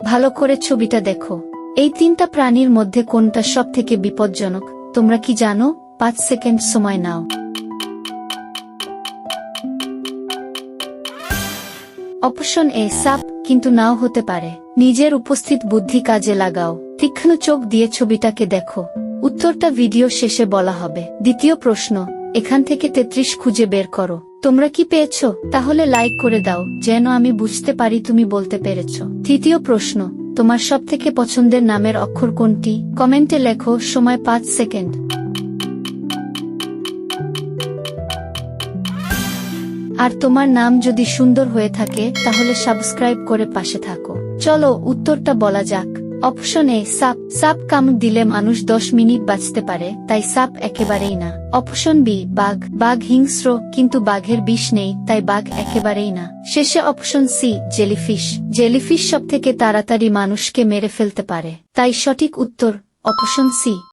ভালো করে ছবিটা দেখো। এই তিনটা প্রাণীর মধ্যে কোনটা সব থেকে বিপজ্জনক? তোমরা কি জানো? পাঁচ সেকেন্ড সময় নাও। অপশন এ, সাপ, কিন্তু নাও হতে পারে। নিজের উপস্থিত বুদ্ধি কাজে লাগাও। তীক্ষ্ণ চোখ দিয়ে ছবিটাকে দেখো। উত্তরটা ভিডিও শেষে বলা হবে। দ্বিতীয় প্রশ্ন, এখান থেকে তেত্রিশ খুঁজে বের করো। তোমরা কি পেয়েছ? তাহলে লাইক করে দাও, যেন আমি বুঝতে পারি তুমি বলতে পেরেছ। তৃতীয় প্রশ্ন, তোমার সব থেকে পছন্দের নামের অক্ষর কোনটি? কমেন্টে লেখো, সময় পাঁচ সেকেন্ড। আর তোমার নাম যদি সুন্দর হয়ে থাকে, তাহলে সাবস্ক্রাইব করে পাশে থাকো। চলো, উত্তরটা বলা যাক। অপশন এ সাপ সাপ কামড় দিলে মানুষ দশ মিনিট বাঁচতে পারে, তাই সাপ একেবারেই না। অপশন বি বাঘ। বাঘ হিংস্র, কিন্তু বাঘের বিষ নেই, তাই বাঘ একেবারেই না। শেষে অপশন সি জেলিফিশ জেলিফিশ সব থেকে তাড়াতাড়ি মানুষকে মেরে ফেলতে পারে, তাই সঠিক উত্তর অপশন সি